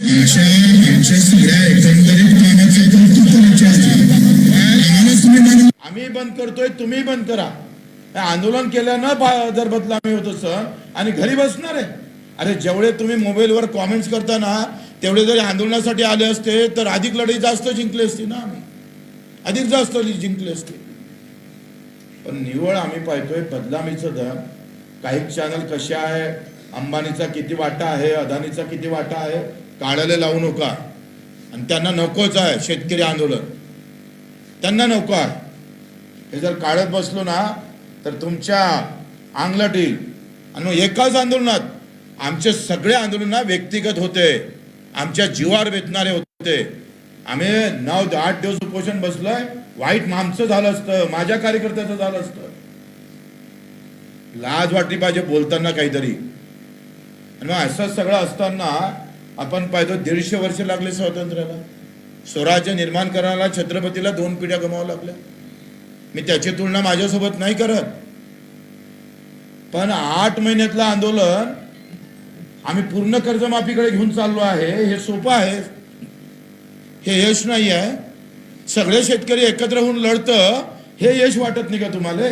अशा एकंदरीत आम्ही बंद करतोय तुम्ही बंद करा. आंदोलन केल्यानं बा- जर बदलामी होत असं आणि घरी बसणार आहे. अरे जेवढे तुम्ही मोबाईलवर कॉमेंट्स करताना तेवढे जरी आंदोलनासाठी आले असते तर अधिक लढाई जास्त जिंकली असती ना आम्ही. अधिक जास्त जिंकली असते. पण निवळ आम्ही पाहतोय बदलामीचं दर. काही चॅनल कसे आहे? अंबानीचा किती वाटा आहे? अदानीचा किती वाटा आहे? काढायला लावू नका. आणि त्यांना नकोच आहे शेतकरी आंदोलन. त्यांना नको आहे. हे जर काढत बसलो ना तर तुमच्या अंगलट येईल. आणि मग एकाच आंदोलनात आमचे सगळे आंदोलन व्यक्तिगत होते. आमच्या जीवावर वेचणारे होते. आम्ही नऊ आठ दिवस उपोषण बसलोय वाईट माणसं झालं असतं माझ्या कार्यकर्त्याचं झालं असतं. लाज वाटली पाहिजे बोलताना काहीतरी. आणि मग असं सगळं असताना आपण पाहतो दीडशे वर्ष लागले स्वातंत्र्याला. स्वराज्य निर्माण करण्याला छत्रपतीला दोन पिढ्या गमावं लागल्या. मी त्याची तुलना माझ्यासोबत नाही करत. पण आठ महिन्यातलं आंदोलन आम्ही पूर्ण कर्जमाफीकडे घेऊन चाललो आहे. हे सोपं आहे. हे यश नाही आहे. सगळे शेतकरी एकत्र होऊन लढतं. हे यश वाटत नाही का तुम्हाला?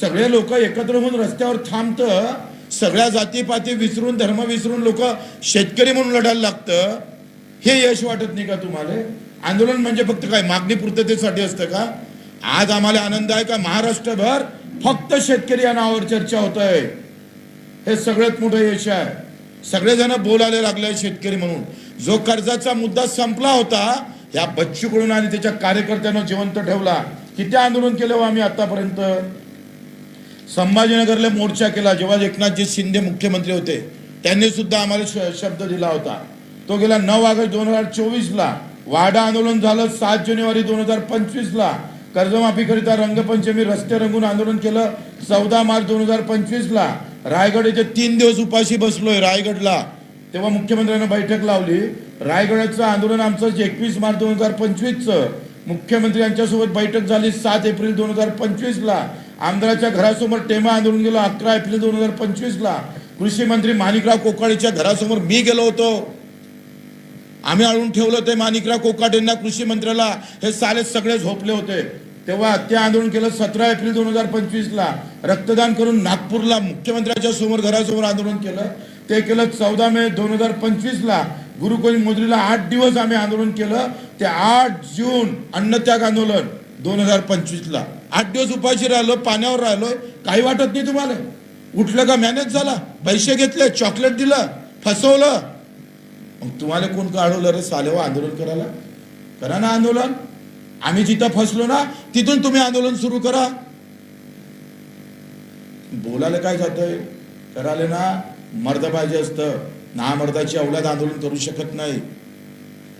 सगळे लोक एकत्र होऊन रस्त्यावर थांबतं. सगळ्या जातीपाती विसरून धर्म विसरून लोक शेतकरी म्हणून लढायला लागतं. हे यश वाटत नाही का तुम्हाला? आंदोलन म्हणजे फक्त काय? मागणी पूर्ततेसाठी असतं का? आज आम्हाला आनंद आहे का? महाराष्ट्रभर फक्त शेतकरी या नावावर चर्चा होत आहे हे सगळ्यात मोठं यश आहे. सगळेजण बोलायला लागले शेतकरी म्हणून. जो कर्जाचा मुद्दा संपला होता या बच्चूकडून आणि त्याच्या कार्यकर्त्यांना जिवंत ठेवला. किती आंदोलन केलं हो आम्ही आतापर्यंत? संभाजीनगरला मोर्चा केला. जेव्हा एकनाथजी शिंदे मुख्यमंत्री होते त्यांनी सुद्धा आम्हाला श- शब्द दिला होता. तो गेला नऊ ऑगस्ट दोन हजार चोवीसला. वाडा आंदोलन झालं सात जानेवारी दोन हजार पंचवीसला. कर्जमाफीकरिता रंगपंचमी रस्ते रंगून आंदोलन केलं चौदा मार्च दोन हजार पंचवीसला. रायगड येथे तीन दिवस उपाशी बसलोय रायगडला. तेव्हा मुख्यमंत्र्यांना बैठक लावली. रायगडाचं आंदोलन आमचं एकवीस मार्च दोन हजार पंचवीसचं. मुख्यमंत्री यांच्यासोबत बैठक झाली सात एप्रिल दोन हजार पंचवीसला. आमदाराच्या घरासमोर टेमा आंदोलन गेलो अकरा एप्रिल दोन हजार पंचवीसला. कृषी मंत्री माणिकराव कोकाडेच्या घरासमोर मी गेलो होतो. आम्ही आणून ठेवलं ते माणिकराव कोकाटेंना कृषी मंत्र्याला. हे साले सगळे झोपले होते. तेव्हा ते आंदोलन केलं सतरा एप्रिल दोन हजार पंचवीसला. रक्तदान करून नागपूरला मुख्यमंत्र्याच्या समोर घरासमोर आंदोलन केलं. ते केलं चौदा मे दोन हजार पंचवीसला. गुरुकुल मुद्रीला आठ दिवस आम्ही आंदोलन केलं. ते आठ जून अन्नत्याग आंदोलन दोन हजार पंचवीसला. आठ दिवस उपाशी राहिलो पाण्यावर राहिलो काही वाटत नाही तुम्हाला. उठलं का मॅनेज झाला? पैसे घेतले चॉकलेट दिलं फसवलं. मग तुम्हाला कोण काढवलं रे सालेवा हो आंदोलन करायला? करा ना आंदोलन. आम्ही जिथं फसलो ना तिथून तुम्ही आंदोलन सुरू करा. बोलायला काय जातंय? करायला ना मर्द पाहिजे असतं. ना मर्दाची अवलाद आंदोलन करू शकत नाही.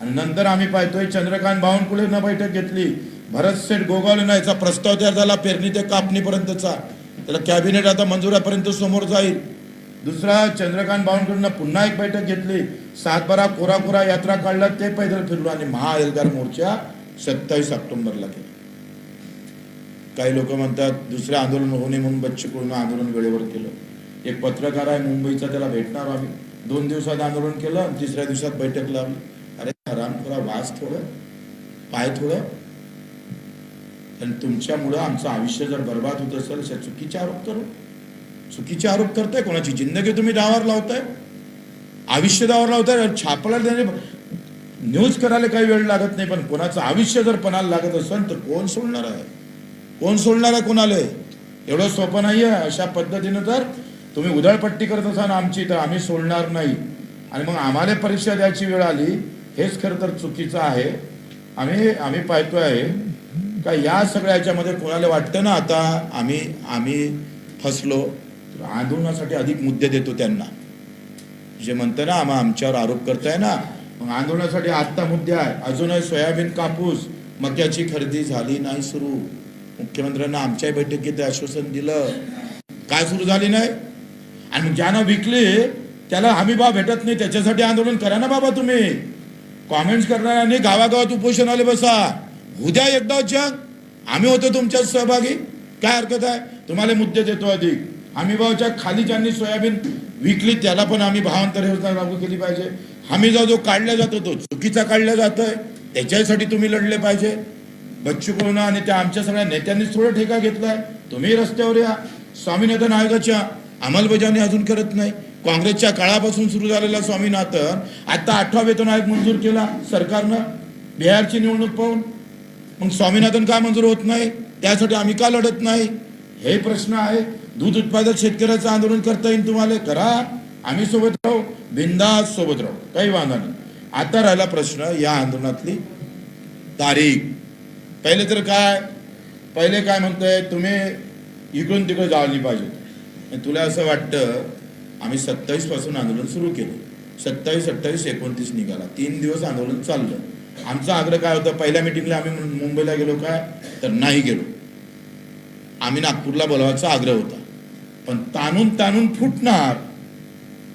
आणि नंतर आम्ही पाहतोय चंद्रकांत बावनकुळेनं बैठक घेतली. भरत सेठ गोगावलेनं याचा प्रस्ताव तयार झाला पेरणी ते कापणीपर्यंतचा. त्याला कॅबिनेट आता मंजुरापर्यंत समोर जाईल. दुसरा चंद्रकांत बावनकुळेनं पुन्हा एक बैठक घेतली. सातबारा कोरा कोरा यात्रा काढला ते पैदल फिरलो आणि महाएल्गार मोर्चा सत्तावीस ऑक्टोंबरला केला काही लोक म्हणतात दुसरे आंदोलन होणे म्हणून बच्चीकडून आंदोलन वेळेवर केलं. एक पत्रकार आहे मुंबईचा त्याला भेटणार आम्ही दोन दिवसात आंदोलन केलं तिसऱ्या दिवसात बैठक लावली. अरे आराम करा वास थोडं पाय थोडं. आणि तुमच्यामुळं आमचं आयुष्य जर बर्बाद होत असेल अशा चुकीचे आरोप करू. चुकीचे आरोप करताय कोणाची जिंदगी तुम्ही डावावर लावताय? आयुष्य डावावर लावताय छापला त्याने न्यूज करायला काही वेळ लागत नाही पण कोणाचं आयुष्य जर पणाला लागत असेल तर कोण सोडणार आहे? कोण सोडणार आहे कोणाला? एवढं सोपं नाही आहे. अशा पद्धतीनं तर तुम्ही उधळपट्टी करत असाल आमची तर आम्ही सोडणार नाही. आणि मग आम्हाला परीक्षा द्यायची वेळ आली हेच खरं तर चुकीचं आहे. आम्ही आम्ही पाहतो आहे का या सगळ्या याच्यामध्ये कोणाला वाटतं ना आता आम्ही आम्ही फसलो तर आंदोलनासाठी अधिक मुद्दे देतो त्यांना. जे म्हणतं ना आम्हा आमच्यावर आरोप करताय ना मग आंदोलनासाठी आत्ता मुद्दे आहे. अजूनही सोयाबीन कापूस मक्याची खरेदी झाली नाही सुरू. मुख्यमंत्र्यांना आमच्याही बैठकीत आश्वासन दिलं. काय सुरू झाली नाही? आणि ज्यानं विकली त्याला हमी भाव भेटत नाही. त्याच्यासाठी आंदोलन करा ना बाबा तुम्ही. कॉमेंट्स करणाऱ्यांनी गावागावात उपोषणाला बसा. उद्या एकदा जग. आम्ही होतो तुमच्यात सहभागी. काय हरकत आहे? तुम्हाला मुद्दे देतो अधिक. हमीभावाच्या खाली ज्यांनी सोयाबीन विकली त्याला पण आम्ही भावांतर योजना लागू केली पाहिजे. हमी जो जो काढला जातो तो चुकीचा काढला जातोय. त्याच्यासाठी तुम्ही लढले पाहिजे. बच्चू कडून आणि त्या आमच्या सगळ्या नेत्यांनीच थोडं ठेका घेतलाय. तुम्ही रस्त्यावर या. स्वामीनाथन आयोगाच्या अंमलबजावणी अजून करत नाही. काँग्रेसच्या काळापासून सुरू झालेला स्वामीनाथन आता आठवा वेतन आयोग मंजूर केला. सरकारनं बिहारची निवडणूक पाहून. मग स्वामीनाथन का मंजूर होत नाही? त्यासाठी आम्ही का लढत नाही? हे प्रश्न आहे. दूध उत्पादक शेतकऱ्याचं आंदोलन करता येईल तुम्हाला? करा. आम्ही सोबत राहू. बिंदास सोबत राहू. काही वांधा नाही. आता राहिला प्रश्न या आंदोलनातली तारीख. पहिले तर काय? पहिले काय म्हणतोय? तुम्ही इकडून तिकडे जावली पाहिजे. तुला असं वाटतं आम्ही सत्तावीसपासून आंदोलन सुरू केलं. सत्तावीस अठ्ठावीस एकोणतीस निघाला. तीन दिवस आंदोलन चाललं. आमचा आग्रह काय होता पहिल्या मिटिंगला आम्ही मुंबईला गेलो काय? तर नाही गेलो. आम्ही नागपूरला बोलावायचा आग्रह होता. पण ताणून ताणून फुटणार.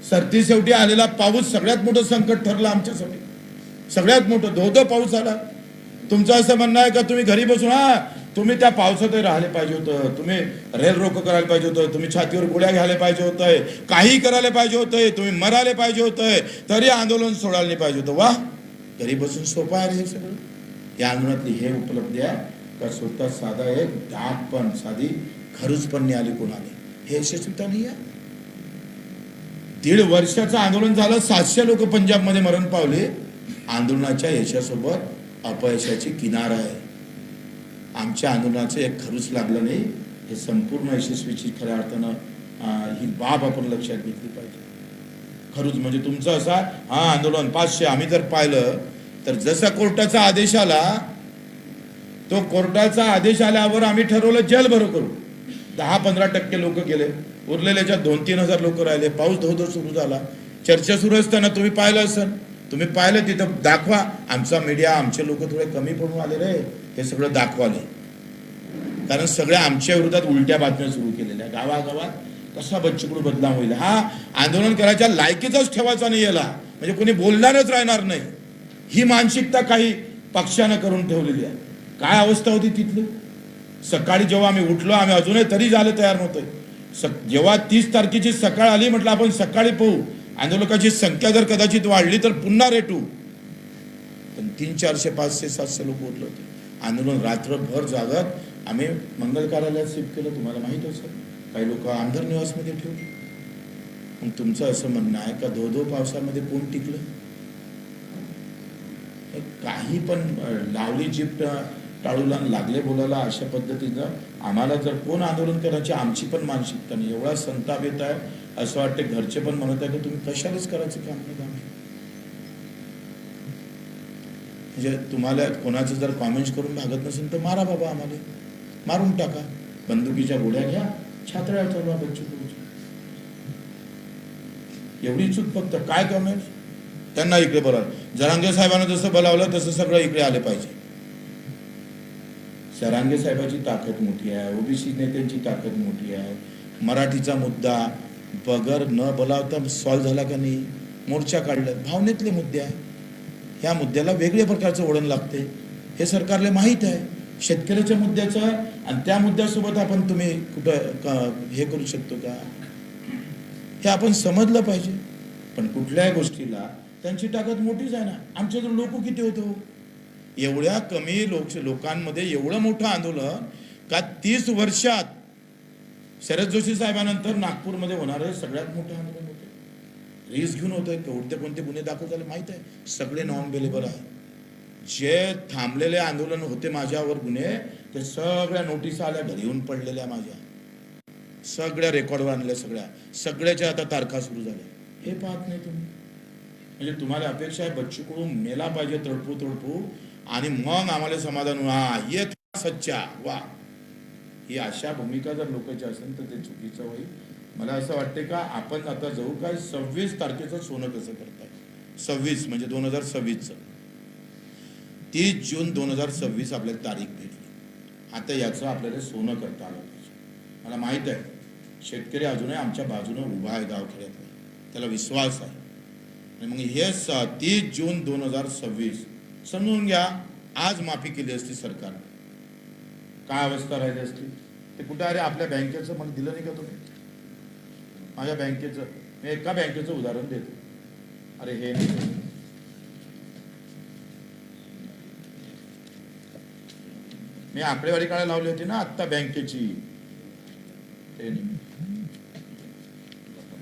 सरती शेवटी आलेला पाऊस सगळ्यात मोठं संकट ठरलं आमच्यासाठी. सगळ्यात मोठं धो धो पाऊस आला. तुमचं असं म्हणणं आहे का तुम्ही घरी बसून हा तुम्ही त्या पावसातही राहिले पाहिजे होतं. तुम्ही रेल रोको करायला पाहिजे होतं. तुम्ही छातीवर गोळ्या घ्यायला पाहिजे होतंय. काही करायला पाहिजे होतंय. तुम्ही मरायला पाहिजे होतंय. तरी आंदोलन सोडायला नाही पाहिजे होतं. वा! घरी बसून सोपं आहे रे हे सगळं. या आंदोलनातली हे उपलब्धी आहे. का स्वतः साधा एक डाक पण साधी खरूच पण नाही आली कोणाला हे यशस्वीता नाही आहे. दीड वर्षाचं आंदोलन झालं सातशे लोक पंजाबमध्ये मरण पावले. आंदोलनाच्या यशासोबत अपयशाची किनार आहे. आमच्या आंदोलनाचं एक खरूच लागलं नाही. हे संपूर्ण यशस्वीची खऱ्या अर्थानं ही बाब आपण लक्षात घेतली पाहिजे. खरूच म्हणजे तुमचं असा हा आंदोलन पाचशे आम्ही जर पाहिलं तर जसा कोर्टाचा आदेश आला तो कोर्टाचा आदेश आल्यावर आम्ही ठरवलं जेल भरो करू. दहा पंधरा टक्के लोक गेले. उरलेल्याच्या दोन तीन हजार लोक राहिले पाऊस धोधो सुरू झाला. चर्चा सुरू असताना तुम्ही पाहिलं असेल तुम्ही पाहिलं तिथं दाखवा. आमचा मीडिया आमचे लोक थोडे कमी पडून आले रे. हे सगळं दाखवाले. कारण सगळ्या आमच्या विरोधात उलट्या बातम्या सुरू केलेल्या गावागावात कसा बच्चूकडू बदनाम होईल? हा आंदोलन करायच्या लायकीचाच ठेवायचा नाही याला. म्हणजे कोणी बोलणारच राहणार नाही. ही मानसिकता काही पक्षानं करून ठेवलेली आहे. काय अवस्था होती तिथली? सकाळी जेव्हा आम्ही उठलो आम्ही अजूनही तरी झालं तयार नव्हतं. स- जेव्हा तीस तारखेची सकाळ आली म्हटलं आपण सकाळी पाहू. आंदोलकाची संख्या जर कदाचित वाढली तर पुन्हा रेटू. पण तीन चारशे पाचशे सातशे लोक उठले होते. आंदोलन रात्रभर जागत आम्ही मंगल कार्यालयात शिफ्ट केलं. तुम्हाला माहीत असेल. काही लोक आमदार निवासमध्ये ठेवले. मग तुमचं असं म्हणणं आहे का धो धो पावसामध्ये कोण टिकलं? काही पण लावली जीप टाळूला लागले बोलायला अशा पद्धतीनं आम्हाला जर कोण आंदोलन करायची आमची पण मानसिकता नाही. एवढा संताप येत आहे असं वाटतं घरचे पण म्हणत आहे की तुम्ही कशालाच करायचं काम नाही काम म्हणजे तुम्हाला कोणाचं जर कॉमेंट्स करून भागत नसेल तर मारा बाबा आम्हाला. मारून टाका. बंदुकीच्या गोळ्या घ्या. छात्र्या चालवा बच्चू एवढी चूक फक्त काय कमेंट्स त्यांना इकडे बोलावलं. जरांगे साहेबांना जसं बोलावलं तसं सगळं इकडे आले पाहिजे. सरांगे साहेबाची ताकद मोठी आहे. ओबीसी नेत्यांची ताकद मोठी आहे. मराठीचा मुद्दा बगर न बोलावता सॉल्व्ह झाला का नाही? मोर्चा काढलं. भावनेतले मुद्दे आहे. ह्या मुद्द्याला वेगळ्या प्रकारचं वळण लागते. हे सरकारला माहीत आहे. शेतकऱ्याच्या मुद्द्याचं आणि त्या मुद्द्यासोबत आपण तुम्ही कुठं हे करू शकतो का? हे आपण समजलं पाहिजे. पण कुठल्याही गोष्टीला त्यांची ताकद मोठीच आहे ना. आमच्याकडे लोक किती होतो हो? एवढ्या कमी लोक लोकांमध्ये एवढं मोठं आंदोलन का तीस वर्षात शरद जोशी साहेबांनंतर नागपूरमध्ये होणारं सगळ्यात मोठं आंदोलन होतं. रिस्क घेऊन होतं कोणते कोणते गुन्हे दाखल झाले माहीत आहे? सगळे नॉन अवेलेबल आहे जे थांबलेले आंदोलन होते माझ्यावर गुन्हे ते सगळ्या नोटीस आल्या घरी येऊन पडलेल्या माझ्या. सगळ्या रेकॉर्डवर आणल्या सगळ्या. सगळ्याच्या आता तारखा सुरू झाल्या. हे पाहत नाही तुम्ही. म्हणजे तुम्हाला अपेक्षा आहे बच्चू कडून मेला पाहिजे तडपू तडपू आणि मग आम्हाला समाधान हा ये सच्चा. वा. ही अशा भूमिका जर लोकांची असेल तर ते चुकीचं होईल. मला असं वाटते का आपण आता जाऊ काय सव्वीस तारखेचं सोनं कसं करताय? सव्वीस म्हणजे दोन हजार सव्वीसचं. तीस जून दोन हजार सव्वीस आपल्याला तारीख भेटली. आता याचं आपल्याला सोनं करता आलं पाहिजे. मला माहीत आहे शेतकरी अजूनही आमच्या बाजूने उभा आहे गावखेड्यात त्याला विश्वास आहे. आणि मग हे स तीस जून दोन हजार सव्वीस समजून घ्या आज माफी केली असती सरकार. काय अवस्था राहिली असती? ते कुठं अरे आपल्या बँकेचं मला दिलं नाही का तुम्ही? माझ्या बँकेचं मी एका बँकेचं उदाहरण देतो. अरे हे नाही. मी आकडेवारी काढायला लावली होती ना आत्ता बँकेची.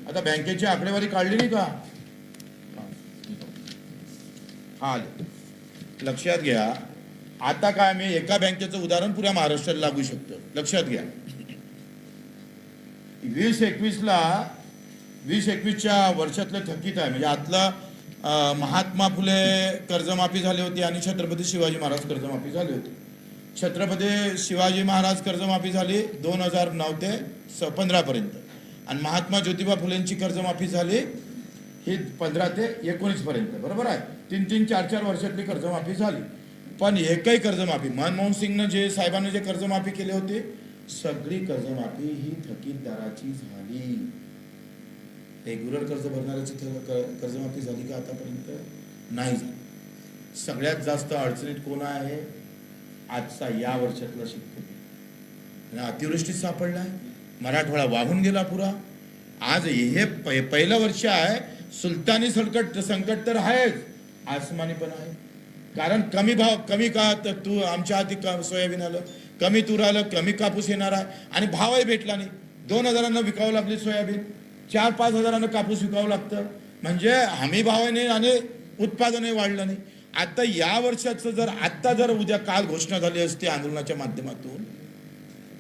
आता बँकेची आकडेवारी काढली नाही का? हा लक्षात घ्या आता काय मी एका बँकेचं उदाहरण पुऱ्या महाराष्ट्राला लागू शकतो. लक्षात घ्या. वीस एकवीसला वीस एकवीसच्या वर्षातलं थकीत आहे. म्हणजे आतला महात्मा फुले कर्जमाफी झाली होती आणि छत्रपती शिवाजी महाराज कर्जमाफी झाली होती. छत्रपती शिवाजी महाराज कर्जमाफी झाली दोन हजार नऊ ते स पंधरापर्यंत आणि महात्मा ज्योतिबा फुलेंची कर्जमाफी झाली ही पंधरा ते एकोणीसपर्यंत बरोबर आहे? तीन तीन चार चार वर्षातली कर्जमाफी झाली. पण एकही कर्जमाफी मनमोहन सिंगनं जे साहेबांनी जे कर्जमाफी केली होती सगळी कर्जमाफी ही थकीतदाराची झाली. रेग्युलर कर्ज भरणाऱ्याची कर्जमाफी झाली का आतापर्यंत? नाही झाली. सगळ्यात जास्त अडचणीत कोण आहे? आजचा या वर्षातला शेतकरी अतिवृष्टीत सापडला सापडलाय. मराठवाडा वाहून गेला पुरा. आज हे पै- पहिलं वर्ष आहे. सुलतानी संकट संकट तर आहेच. आसमानी पण आहे. कारण कमी भाव कमी का तर तू आमच्या हाती का सोयाबीन आलं. कमी तूर आलं कमी कापूस येणार आहे. आणि भावही भेटला नाही. दोन हजारांना विकावं लागली सोयाबीन. चार पाच हजारांना कापूस विकावं लागतं. म्हणजे हमी भावाने आणि उत्पादनही वाढलं नाही. आता या वर्षाचं जर आत्ता जर उद्या काल घोषणा झाली असती आंदोलनाच्या माध्यमातून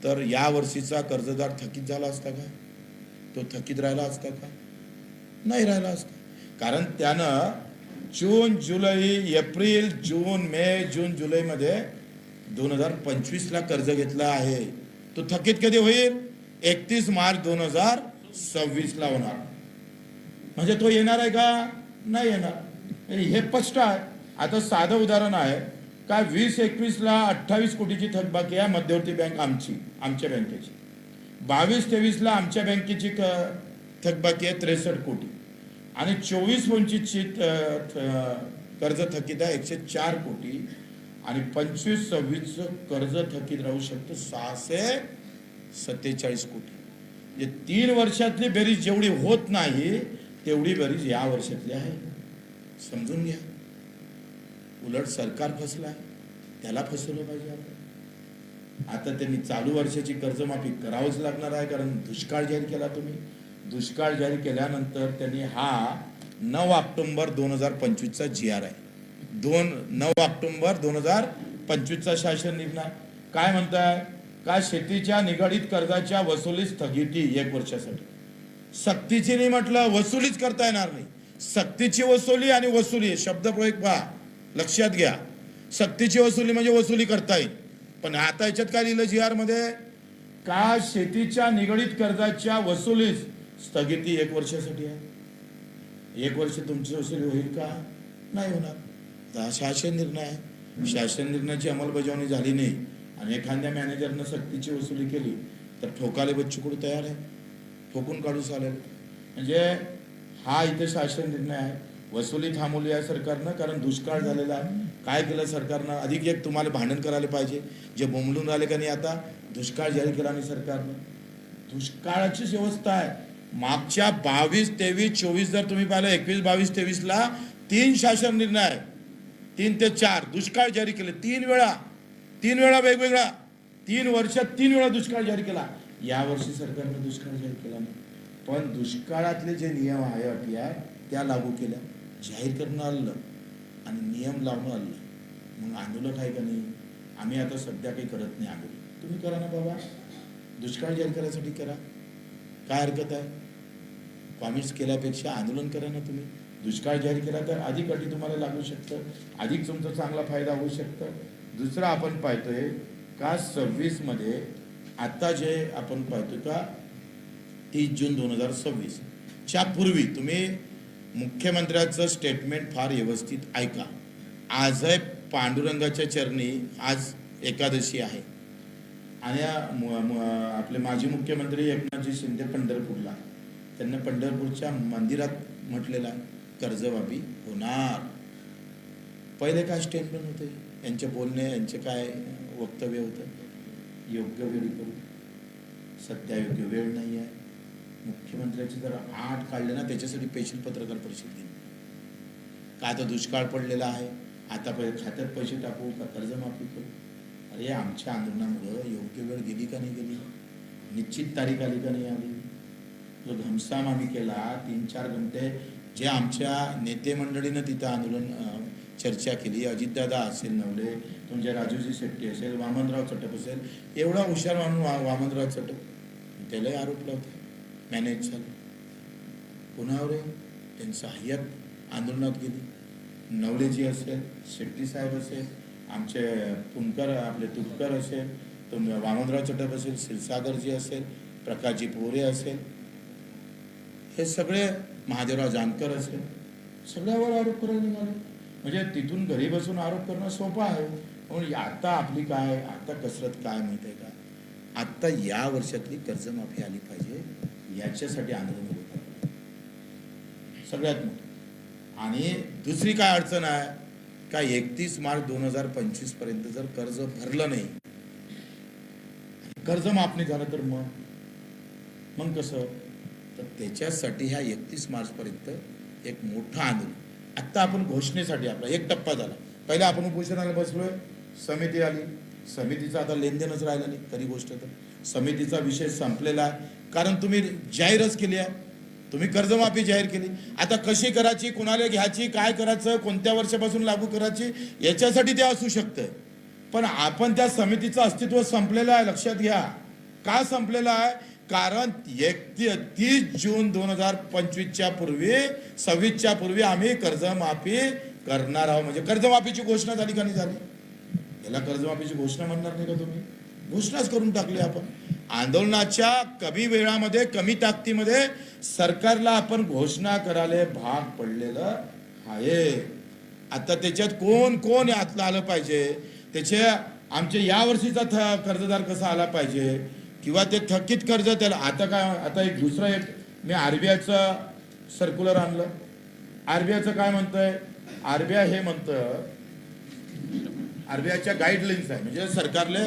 तर या वर्षीचा कर्जदार थकीत झाला असता का? तो थकीत राहिला असता का? नाही राहिला असता. कारण त्यानं जून जुलै एप्रिल जून मे जून जुलैमध्ये दोन हजार पंचवीसला कर्ज घेतला आहे. तो थकीत कधी होईल? एकतीस मार्च दोन हजार सव्वीसला होणार. म्हणजे तो येणार आहे का? नाही येणार. हे स्पष्ट आहे. आता साधं उदाहरण आहे का वीस एकवीसला अठ्ठावीस कोटीची थकबाकी आहे मध्यवर्ती बँक आमची आमच्या बँकेची. बावीस तेवीसला आमच्या बँकेची क थकबाकी आहे त्रेसष्ट कोटी. आणि चोवीस पंचवीसची थ- कर्ज थकीत आहे एकशे चार कोटी. आणि पंचवीस सव्वीसचं कर्ज थकीत राहू शकतं सहाशे सत्तेचाळीस कोटी. म्हणजे तीन वर्षातली बेरीज जेवढी होत नाही तेवढी बेरीज या वर्षातली आहे. समजून घ्या. उलट सरकार फसलाय त्याला फसवलं पाहिजे आपण. आता त्यांनी चालू वर्षाची कर्जमाफी करावंच लागणार आहे कारण दुष्काळ जाहीर केला तुम्ही. दुष्काळ जाहीर केल्यानंतर त्यांनी हा नऊ ऑक्टोंबर दोन हजार पंचवीसचा जी आर आहे. दोन नऊ ऑक्टोंबर दोन हजार पंचवीसचा शासन निर्णय काय म्हणताय? का शेतीच्या निगडीत कर्जाच्या वसुली स्थगिती एक वर्षासाठी? सक्तीची नाही म्हटलं वसुलीच करता येणार नाही. सक्तीची वसुली आणि वसुली शब्द प्रयोग पहा. लक्षात घ्या. सक्तीची वसुली म्हणजे वसुली करता येईल पण आता याच्यात काय लिहिलं जी आरमध्ये का शेतीच्या निगडीत कर्जाच्या वसुलीस स्थगिती एक वर्षासाठी आहे? एक वर्ष तुमची वसुली होईल का? नाही होणार. हा शासन निर्णय आहे. शासन निर्णयाची अंमलबजावणी झाली नाही. आणि एखाद्या मॅनेजरनं सक्तीची वसुली केली तर ठोकाले बच्चूकडू तयार आहे? ठोकून काढू चालेल. म्हणजे हा इथे शासन निर्णय आहे. वसुली थांबवली आहे सरकारनं कारण दुष्काळ झालेला आहे. काय केलं सरकारनं? अधिक एक तुम्हाला भांडण करायला पाहिजे. जे बोंबलून राहिले का नाही आता दुष्काळ जाहीर केला नाही सरकारनं. दुष्काळाचीच व्यवस्था आहे. मागच्या बावीस तेवीस चोवीस जर तुम्ही पाहिलं एकवीस बावीस तेवीसला तीन शासन निर्णय आहे. तीन ते चार दुष्काळ जारी केले. तीन वेळा तीन वेळा वेगवेगळा. तीन वर्षात तीन वेळा दुष्काळ जारी केला. यावर्षी सरकारने सरकारनं दुष्काळ जाहीर केला नाही. पण दुष्काळातले जे नियम आहे अटी आहे त्या लागू केल्या. जाहीर करणं आलं आणि नियम लावणं आलं मग आंदोलक आहे का नाही? आम्ही आता सध्या काही करत नाही आंदोलन तुम्ही करा ना बाबा. दुष्काळ जाहीर करायसाठी करा. काय हरकत आहे? कॉमेंट्स केल्यापेक्षा आंदोलन करा ना तुम्ही. दुष्काळ जाहीर केला तर अधिक अटी तुम्हाला लागू शकतं. अधिक तुमचा चांगला फायदा होऊ शकतं. दुसरं आपण पाहतोय का सव्वीसमध्ये आत्ता जे आपण पाहतो का तीस जून दोन हजार सव्वीस. च्या पूर्वी तुम्ही मुख्यमंत्र्याचं स्टेटमेंट फार व्यवस्थित ऐका. आज आहे पांडुरंगाच्या चरणी आज एकादशी आहे. आणि आपले माजी मुख्यमंत्री एकनाथजी शिंदे पंढरपूरला. त्यांना पंढरपूरच्या मंदिरात म्हटलेला कर्जबाबी होणार. पहिले काय स्टेटमेंट होते? यांचे बोलणे यांचे काय वक्तव्य होतं? योग्य वेळी करू? सध्या योग्य वेळ नाही आहे मुख्यमंत्र्याची जर आठ काढले ना त्याच्यासाठी पेशील पत्रकार परिषद घेईन का आता दुष्काळ पडलेला आहे? आता पहिले खात्यात पैसे टाकू का कर्जमाफी करू? अरे आमच्या आंदोलनामुळं योग्य वेळ गेली का नाही गेली? निश्चित तारीख आली का नाही आली? जो घमसाम आम्ही केला तीन चार घंटे जे आमच्या नेते मंडळीनं तिथं आंदोलन चर्चा केली अजितदादा असेल नवले तुमच्या राजूजी शेट्टी असेल वामनराव चटप असेल एवढा हुशार मानून वा वामनराव चटप त्यालाही आरोप लावते मॅनेज झालं कुणावर त्यांचं हय्यत आंदोलनात गेली. नवलेजी असेल शेट्टी साहेब असेल आमचे पुणकर आपले तुपकर असेल तुम वामनराव चटप असेल क्षीरसागरजी असेल प्रकाशजी पोरे असेल. हे सगळे महादेवराव जानकर असेल. सगळ्यावर आरोप करायला निघाले. म्हणजे तिथून घरी बसून आरोप करणं सोपं आहे. म्हणून आता आपली काय आता कसरत काय माहिती आहे का? आत्ता या वर्षातली कर्जमाफी आली पाहिजे. याच्यासाठी आंदोलन होत. आहे सगळ्यात मोठं. आणि दुसरी काय अडचण आहे का एकतीस मार्च दोन हजार पंचवीसपर्यंत जर कर्ज भरलं नाही कर्ज माफणी झालं तर मग? मग कसं? तर त्याच्यासाठी ह्या एकतीस मार्च पर्यंत एक मोठं आंदोलन. आत्ता आपण घोषणेसाठी आपला एक टप्पा झाला. पहिला आपण उपोषणाला बसलोय समिती आली. समितीचं आता लेनदेनच राहिलं नाही खरी गोष्ट तर. समितीचा विषय संपलेला आहे. कारण तुम्ही जाहीरच केली आहे. तुम्ही कर्जमाफी जाहीर केली. आता कशी करायची कोणाला घ्यायची काय करायचं कोणत्या वर्षापासून लागू करायची याच्यासाठी ते असू शकतं. पण आपण त्या समितीचं अस्तित्व संपलेलं आहे लक्षात घ्या. का संपलेलं आहे? कारण एकती तीस जून दोन हजार पंचवीसच्या पूर्वी सव्वीसच्या पूर्वी आम्ही कर्जमाफी करणार आहोत. म्हणजे कर्जमाफीची घोषणा झाली का नाही झाली? याला कर्जमाफीची घोषणा म्हणणार नाही का तुम्ही? घोषणाच करून टाकली आपण. आंदोलनाच्या कमी वेळामध्ये कमी ताकदीमध्ये सरकारला आपण घोषणा करायला भाग पडलेलं आहे. आता त्याच्यात कोण कोण यातलं आलं पाहिजे? त्याचे आमच्या या वर्षीचा थ कर्जदार कसा आला पाहिजे? किंवा ते थकीत कर्ज त्याला आता काय आता एक दुसरं एक मी आरबीआयचं सर्क्युलर आणलं. आरबीआयचं काय म्हणतंय? आरबीआय हे म्हणतं आरबीआयच्या गाईडलाईन्स आहे. म्हणजे सरकारले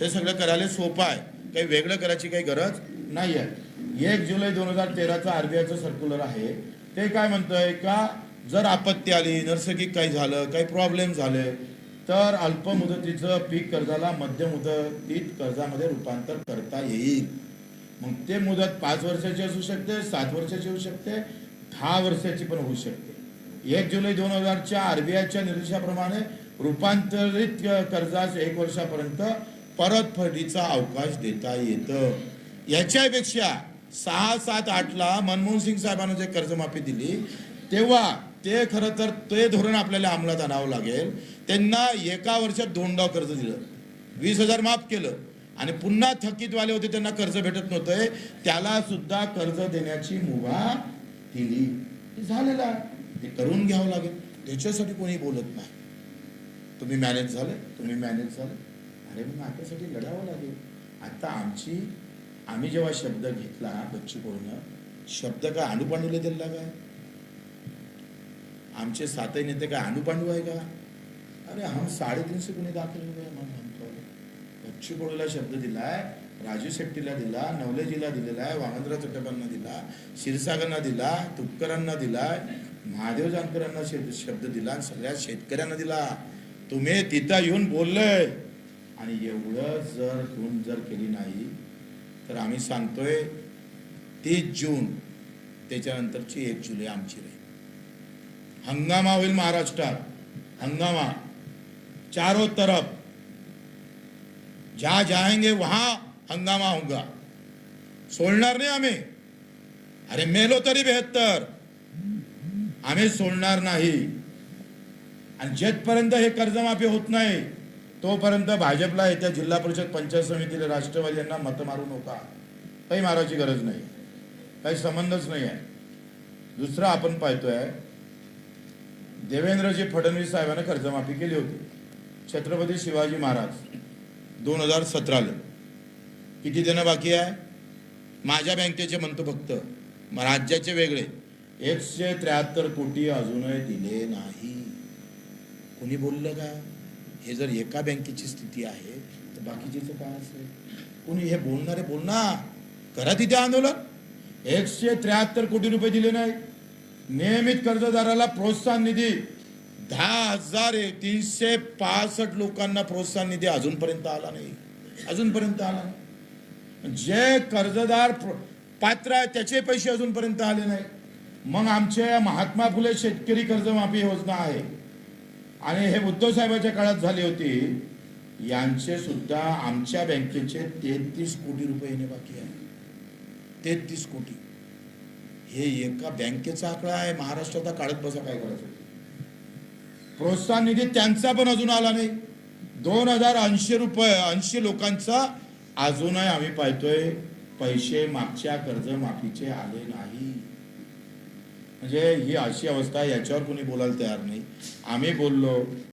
हे सगळं करायला सोपं आहे. काही वेगळं करायची काही गरज नाही आहे एक जुलै दोन हजार तेराचं आरबीआयचं सर्क्युलर आहे. ते काय म्हणतंय का जर आपत्ती आली नैसर्गिक काही झालं काही प्रॉब्लेम झाले तर अल्प मुदतीचं पीक कर्जाला मध्य मुदतीत कर्जामध्ये रूपांतर करता येईल. मग ते मुदत पाच वर्षाची असू शकते सात वर्षाची होऊ शकते दहा वर्षाची पण होऊ शकते. एक जुलै दोन हजारच्या आरबीआयच्या निर्देशाप्रमाणे रूपांतरित कर्जास एक वर्षापर्यंत परतफेडीचा अवकाश देता येतं. याच्यापेक्षा सहा सात आठला मनमोहन सिंग साहेबांना जे कर्जमाफी दिली तेव्हा ते खरं तर ते धोरण आपल्याला अंमलात आणावं लागेल. त्यांना एका वर्षात दोनदा कर्ज दिलं. वीस हजार माफ केलं. आणि पुन्हा थकीतवाले होते त्यांना कर्ज भेटत नव्हतं. त्याला सुद्धा कर्ज देण्याची मुभा दिली. झालेला झालेलं आहे. ते करून घ्यावं लागेल. त्याच्यासाठी कोणी बोलत नाही. तुम्ही मॅनेज झाले? तुम्ही मॅनेज झाले? अरे मग आपल्यासाठी लढावं लागेल. आता आमची आम्ही जेव्हा शब्द घेतला बच्चू कडून शब्द काय अनुपांडूला दिला काय? आमचे सातही नेते काय अनुपांडू आहे का? अरे हम साडेतीनशे कोणी दाखल हुए मग म्हणतो. बच्चू कडूला शब्द दिलाय राजू शेट्टीला दिला नवलेजीला दिलेला आहे वामनराव चट्टपांना दिला क्षीरसागरना दिला तुपकरांना दिलाय महादेव जानकरांना शब्द दिला आणि सगळ्या शेतकऱ्यांना दिला. तुम्ही तिथं येऊन बोललंय आणि एवढं जर धून जर केली नाही तर आम्ही सांगतोय तीस जून त्याच्यानंतरची एक जुलै आमची राहील. हंगामा होईल महाराष्ट्रात. हंगामा. चारो तरफ. ज्या जाएंगे वहां हंगामा होगा सोडणार नाही आम्ही. अरे मेलो तरी बेहत्तर. आम्ही सोडणार नाही. आणि जेथपर्यंत हे कर्जमाफी होत नाही तोपर्यंत भाजपला येत्या जिल्हा परिषद पंचायत समितीला राष्ट्रवादी यांना मतं मारू नका. काही मारायची गरज नाही. काही संबंधच नाही आहे. दुसरं आपण पाहतोय देवेंद्रजी फडणवीस साहेबांना कर्जमाफी केली होती. छत्रपती शिवाजी महाराज दोन हजार सतराला. किती देणं बाकी आहे? माझ्या बँकेचे म्हणतो फक्त राज्याचे वेगळे. एकशे त्र्याहत्तर कोटी अजूनही दिले नाही. कोणी बोललं का? हे जर एका बँकेची स्थिती आहे तर बाकीचे काय असेल? कोणी हे बोलणारे बोलणार करा तिथे आंदोलन. एकशे त्र्याहत्तर कोटी रुपये दिले नाही. नियमित कर्जदाराला प्रोत्साहन निधी. दहा हजार तीनशे पासष्ट लोकांना प्रोत्साहन निधी अजूनपर्यंत आला नाही. अजूनपर्यंत आला नाही. जे कर्जदार प्र- पात्र आहे त्याचे पैसे अजूनपर्यंत आले नाही. मग आमचे महात्मा फुले शेतकरी कर्जमाफी योजना आहे. आणि हे उद्धव साहेबाच्या काळात झाली होती. यांचे सुद्धा आमच्या बँकेचे तेहतीस कोटी रुपये येणे बाकी आहे. तेहतीस कोटी. हे एका बँकेचा आकडा आहे. महाराष्ट्राचा काढत बसा काय करायचं? प्रोत्साहन निधी त्यांचा पण अजून आला नाही. दोन हजार ऐंशी रुपये ऐंशी लोकांचा अजूनही आम्ही पाहतोय. पैसे मागच्या कर्जमाफीचे आले नाही. म्हणजे ही अशी अवस्था आहे, याच्यावर कोणी बोलायला तयार नाही. आम्ही बोललो